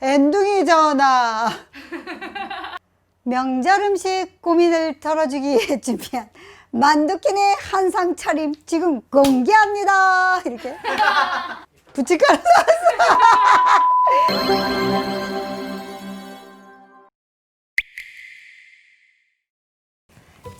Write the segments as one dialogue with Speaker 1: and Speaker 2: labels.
Speaker 1: 엔둥이 전화. 명절 음식 고민을 덜어주기 위해 준비한 만두끼네 한상 차림 지금 공개합니다. 이렇게. 부치가루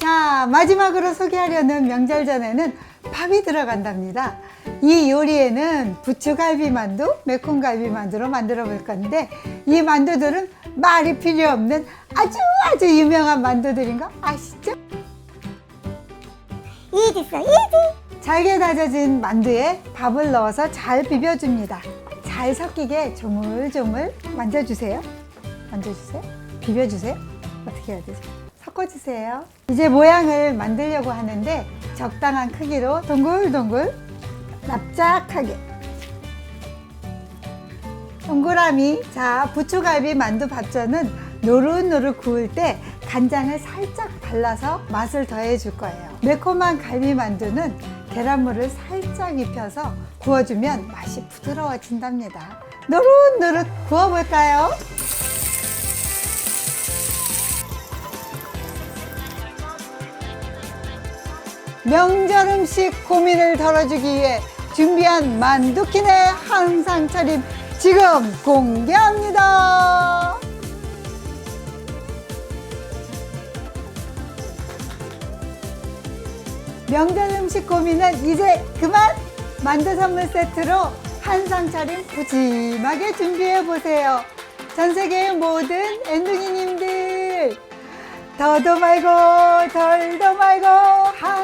Speaker 1: 자, 마지막으로 소개하려는 명절 전에는 밥이 들어간답니다. 이 요리에는 부추갈비 만두, 매콤갈비 만두로 만들어 볼 건데 이 만두들은 말이 필요 없는 아주 아주 유명한 만두들인 거 아시죠?
Speaker 2: 이지 있어 이지
Speaker 1: 잘게 다져진 만두에 밥을 넣어서 잘 비벼줍니다. 잘 섞이게 조물조물 만져주세요. 만져주세요. 비벼주세요. 어떻게 해야 되지? 섞어주세요. 이제 모양을 만들려고 하는데 적당한 크기로 동글동글 납작하게 동그라미 자 부추갈비 만두 밥전은 노릇노릇 구울 때 간장을 살짝 발라서 맛을 더해 줄 거예요 매콤한 갈비 만두는 계란물을 살짝 입혀서 구워주면 맛이 부드러워진답니다 노릇노릇 구워볼까요? 명절 음식 고민을 덜어주기 위해 준비한 만두키네 한상 차림 지금 공개합니다. 명절 음식 고민은 이제 그만 만두 선물 세트로 한상 차림 푸짐하게 준비해 보세요. 전 세계의 모든 엔둥이님들 더도 말고 덜도 말고 한